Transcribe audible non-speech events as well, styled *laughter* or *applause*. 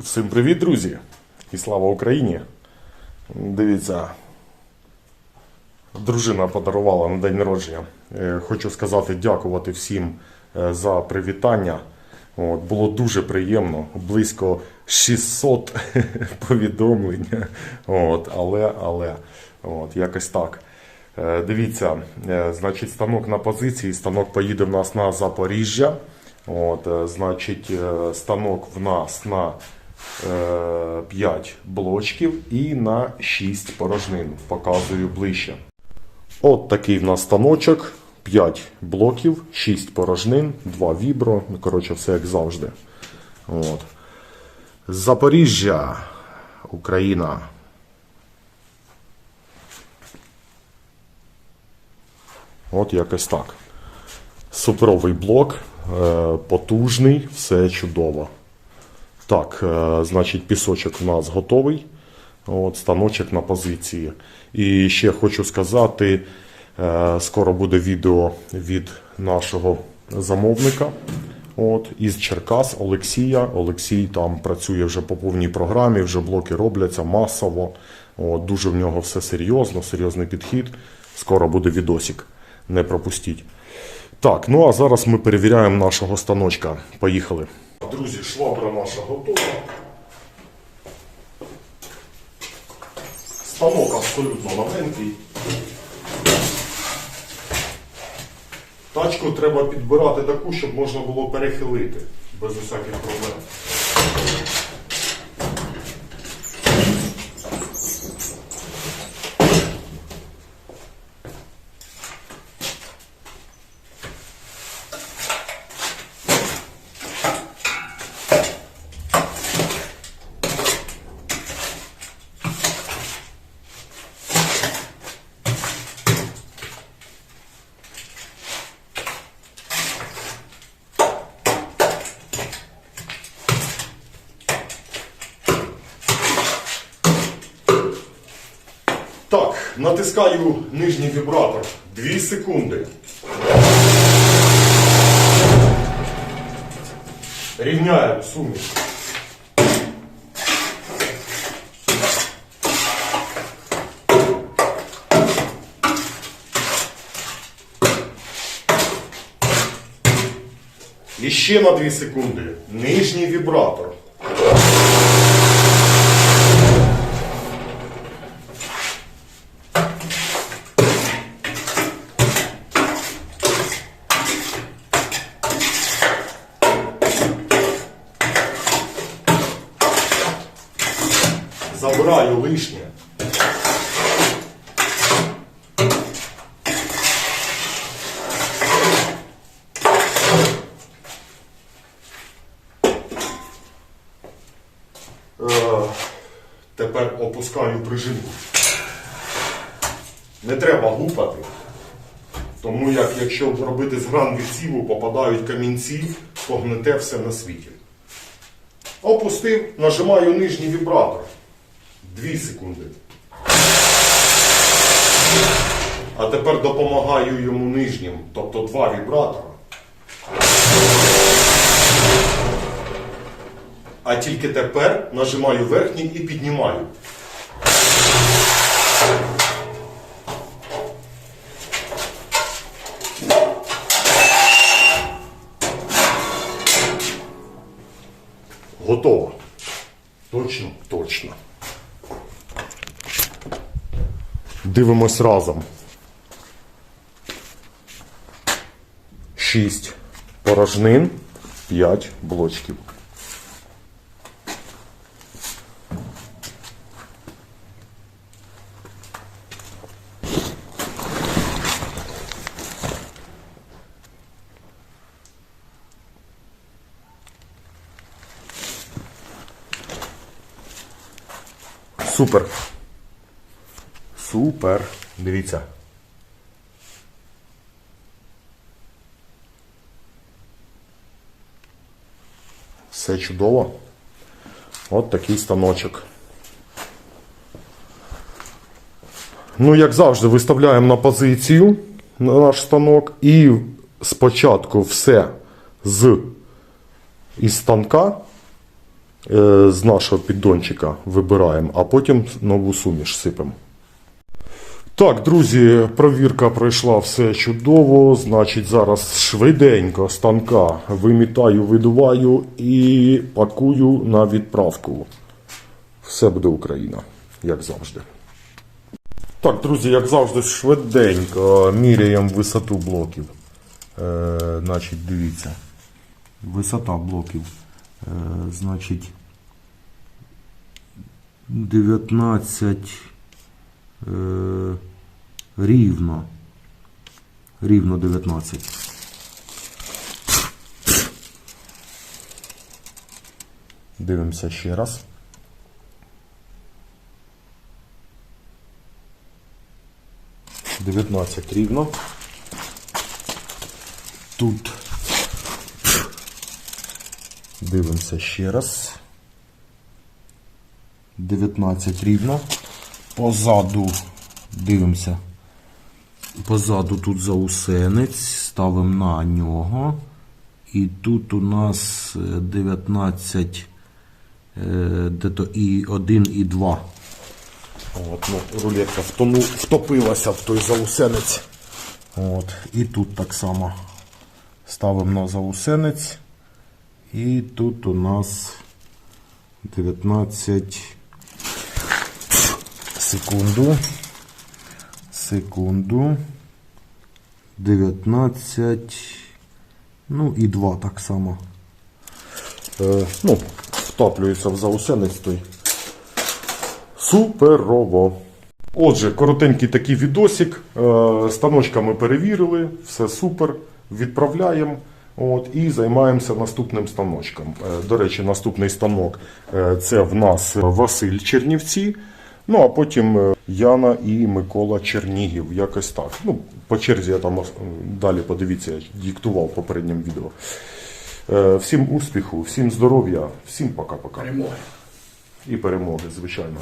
Всім привіт, друзі! І слава Україні! Дивіться, дружина подарувала на день народження. Е, Хочу сказати, дякувати всім е, за привітання. От, було дуже приємно, близько 600 *laughs* повідомлень. От, але, але, от, якось так. Е, Дивіться, значить, станок на позиції, станок поїде в нас на Запоріжжя. От, значить, станок в нас на 5 блочків і на 6 порожнин. Показую ближче. От такий в нас станочок. 5 блоків, 6 порожнин, 2 вібро. Ну, коротше, все як завжди. От. Запоріжжя, Україна. От якось так. Суперовий блок, е, потужний, все чудово. Так, е, значить, пісочок у нас готовий. От, станочок на позиції. І ще хочу сказати, е, скоро буде відео від нашого замовника. От, із Черкас Олексія. Олексій там працює вже по повній програмі, вже блоки робляться масово. От, дуже в нього все серйозно, серйозний підхід. Скоро буде відосик. Не пропустіть. Так, ну а зараз ми перевіряємо нашого станочка. Поїхали. Друзі, швабра наша готова. Станок абсолютно новенький. Тачку треба підбирати таку, щоб можна було перехилити без усяких проблем. Так, натискаю нижній вібратор. Дві секунди. Рівняю суміш. І ще на 2 секунди. Нижній вібратор. Забираю лишнє. Е, Тепер опускаю прижимку. Не треба гупати. Тому як якщо робити з гран відсіву, попадають камінці, погнете все на світі. Опустив, нажимаю нижній вібратор. Дві секунди. А тепер допомагаю йому нижнім, тобто два вібратора. А тільки тепер нажимаю верхній і піднімаю. Готово. Точно, точно. Дивимось разом. Шість порожнин, п'ять блочків. Супер. Супер. Дивіться. Все чудово. От такий станочок. Ну, як завжди, виставляємо на позицію на наш станок і спочатку все з із станка е, з нашого піддончика вибираємо, а потім нову суміш сипемо. Так, друзі, провірка пройшла все чудово. Значить, зараз швиденько станка вимітаю, видуваю і пакую на відправку. Все буде Україна, як завжди. Так, друзі, як завжди, швиденько міряємо висоту блоків. Е, значить, дивіться. Висота блоків. Е, значить, 19 е, рівно. Рівно 19. Дивимося ще раз. Дев'ятнадцять рівно. Тут дивимося ще раз. 19 рівно. Позаду дивимося. Позаду тут заусенець, ставимо на нього. І тут у нас е, 19 е, де-то і 1, і 2. От, ну, рулетка втону, втопилася в той заусенець. От, і тут так само ставимо на заусенець. І тут у нас 19 секунду. Секунду. 19. Ну і 2 так само. Е, ну, втоплюється в заусенець той. Суперово. Отже, коротенький такий відосик. Е, Станочка ми перевірили, все супер. Відправляємо. От, і займаємося наступним станочком. Е, До речі, наступний станок е, це в нас Василь Чернівці. Ну а потім е, Яна і Микола Чернігів. Якось так. Ну, по черзі я там далі подивіться, я диктував в попередньому відео. Е, Всім успіху, всім здоров'я, всім пока-пока. Перемоги. І перемоги, звичайно.